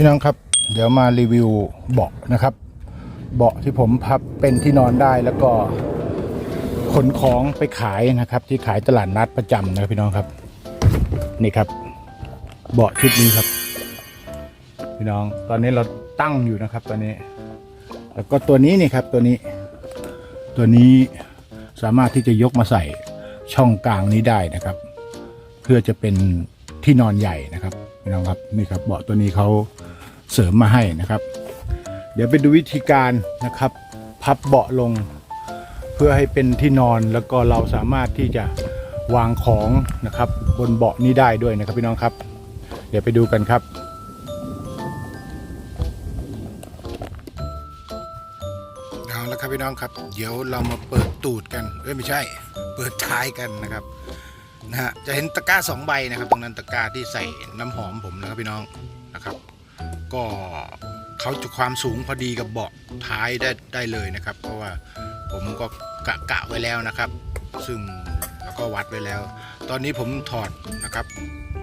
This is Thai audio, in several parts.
พี่น้องครับ เดี๋ยวมารีวิวเบาะนะครับ เบาะที่ผมพับเป็นที่นอนได้แล้วก็ขนของไปขายนะครับ ที่ขายตลาดนัดประจำนะครับพี่น้องครับ นี่ครับ เบาะชุดนี้ครับ พี่น้องตอนนี้เราตั้งอยู่นะครับ ตอนนี้ แล้วก็ตัวนี้นี่ครับตัวนี้ ตัวนี้สามารถที่จะยกมาใส่ช่องกลางนี้ได้นะครับ เพื่อจะเป็นที่นอนใหญ่นะครับ พี่น้องครับนี่ครับเบาะตัวนี้เขาเสริมมาให้นะครับ เดี๋ยวไปดูวิธีการนะครับ พับเบาะลง เพื่อให้เป็นที่นอนแล้วก็เราสามารถที่จะวางของนะครับ บนเบาะนี้ได้ด้วยนะครับพี่น้องครับ เดี๋ยวไปดูกันครับเอาละครับพี่น้องครับ เดี๋ยวเรามาเปิดตูดกันเอ้ยไม่ใช่ เปิดท้ายกันนะครับ นะฮะจะเห็นตะกร้าสองใบนะครับ ตรงนั้นตะกร้าที่ใส่น้ำหอมผมนะครับพี่น้องนะครับ ก็เขาจะความสูงพอดีกับเบาะท้ายได้ได้เลยนะครับ เพราะว่าผมก็กะกะไว้แล้วนะครับ ซึ่งแล้วก็วัดไว้แล้ว ตอนนี้ผมถอดนะครับ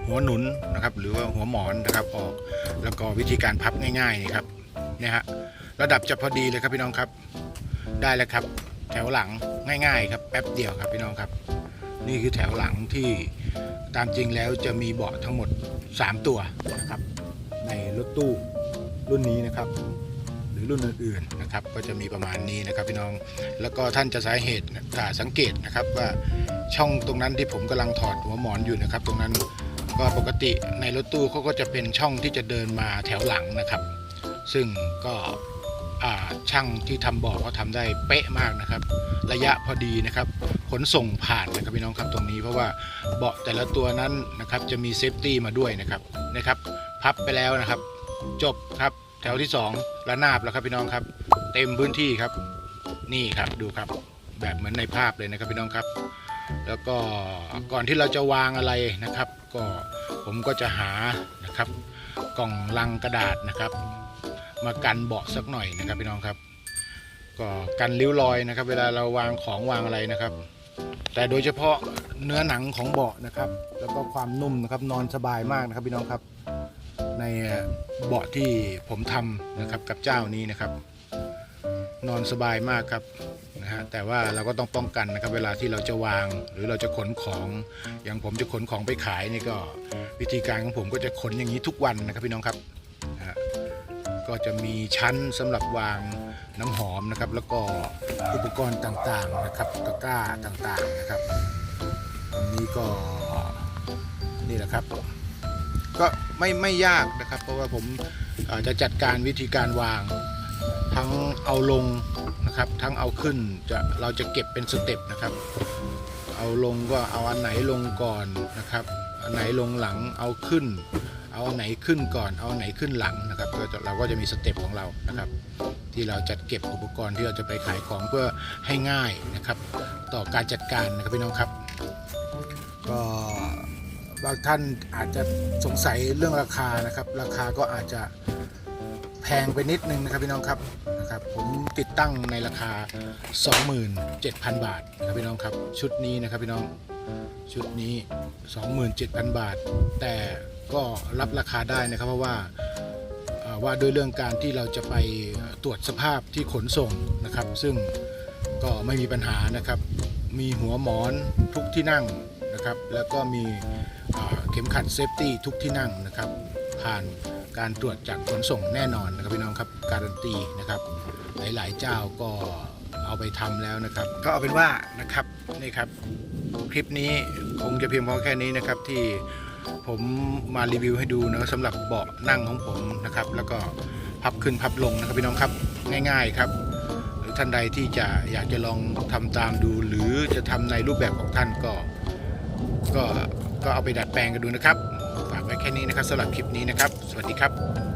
หัวหนุนนะครับ หรือว่าหัวหมอนนะครับออก แล้วก็วิธีการพับง่ายๆนี่ครับเนี่ยฮะระดับจะพอดีเลยครับพี่น้องครับ ได้แล้วครับ แถวหลังง่าย ๆ ครับแป๊บเดียวครับพี่น้องครับ นี่คือแถวหลังที่ตามจริงแล้วจะมีเบาะทั้งหมด 3 ตัวนะครับ ในรถตู้รุ่นนี้นะครับหรือรุ่นอื่นๆนะครับก็จะมีประมาณนี้นะครับพี่น้องแล้วก็ท่านจะสาเหตุอ่าสังเกตนะครับว่าช่องตรงนั้นที่ผมกำลังถอดหัวหมอนอยู่นะครับ ตรงนั้นก็ปกติในรถตู้เขาก็จะเป็นช่องที่จะเดินมาแถวหลังนะครับ ซึ่งก็ ช่างที่ทำเบาะก็ทำได้เป๊ะมากนะครับ ระยะพอดีนะครับขนส่งผ่านนะครับพี่น้องครับตรงนี้ เพราะว่าเบาะแต่ละตัวนั้นนะครับจะมีเซฟตี้มาด้วยนะครับนะครับพับไปแล้วนะครับ จบครับแถวที่2ระนาบแล้วครับพี่น้องครับ เต็มพื้นที่ครับ นี่ครับดูครับ แบบเหมือนในภาพเลยนะครับพี่น้องครับ แล้วก็ก่อนที่เราจะวางอะไรนะครับ ก็ผมก็จะหานะครับ กล่องลังกระดาษนะครับ มากันเบาะสักหน่อยนะครับพี่น้องครับ ก็กันริ้วรอยนะครับ เวลาเราวางของวางอะไรนะครับ แต่โดยเฉพาะเนื้อหนังของเบาะนะครับ แล้วก็ความนุ่มนะครับนอนสบายมากนะครับพี่น้องครับ ในเบาะที่ผมทำนะครับกับเจ้านี้นะครับ นอนสบายมากครับนะฮะแต่ว่าเราก็ต้องป้องกันนะครับ เวลาที่เราจะวางหรือเราจะขนของอย่างผมจะขนของไปขายนี่ก็ วิธีการของผมก็จะขนอย่างนี้ทุกวันนะครับพี่น้องครับ ก็จะมีชั้นสำหรับวางน้ำหอมนะครับ แล้วก็อุปกรณ์ต่างๆนะครับตะกร้าต่างๆนะครับอันนี้ก็นี่แหละครับก็ไม่ไม่ยากนะครับ เพราะว่าผมจะจัดการวิธีการวางทั้งเอาลงนะครับทั้งเอาขึ้นจะเราจะเก็บเป็นสเต็ปนะครับ เอาลงก็เอาอันไหนลงก่อนนะครับ อันไหนลงหลังเอาขึ้น เอาไหนขึ้นก่อน เอาไหนขึ้นหลังนะครับก็เราก็จะมีสเต็ปของเรานะครับ ที่เราจัดเก็บอุปกรณ์ที่เราจะไปขายของเพื่อให้ง่ายนะครับ ต่อการจัดการนะครับพี่น้องครับ ก็บางท่านอาจจะสงสัยเรื่องราคานะครับ ราคาก็อาจจะ แพงไปนิดนึงนะครับพี่น้องครับนะครับ ผมติดตั้งในราคา 27,000 บาทนะครับพี่น้องครับ ชุดนี้นะครับพี่น้องชุดนี้ 27,000 บาท แต่ก็รับราคาได้นะครับเพราะว่าว่าด้วยเรื่องการที่เราจะไปตรวจสภาพที่ขนส่งนะครับ ซึ่งก็ไม่มีปัญหานะครับ มีหัวหมอนทุกที่นั่งนะครับ แล้วก็มีเข็มขัดเซฟตี้ทุกที่นั่งนะครับ ผ่าน การตรวจจากขนส่งแน่นอนนะครับพี่น้องครับการันตีนะครับ หลายๆเจ้าก็เอาไปทำแล้วนะครับ ก็เอาเป็นว่านะครับนี่ครับ คลิปนี้คงจะเพียงพอแค่นี้นะครับที่ผมมารีวิวให้ดูนะสำหรับเบาะนั่งของผมนะครับ แล้วก็พับขึ้นพับลงนะครับพี่น้องครับง่าย ๆครับหรือท่านใดที่จะอยากจะลองทำตามดู หรือจะทำในรูปแบบของท่านก็ก็ก็เอาไปดัดแปลงกันดูนะครับ ไว้แค่นี้นะครับสำหรับคลิปนี้นะครับ สวัสดีครับ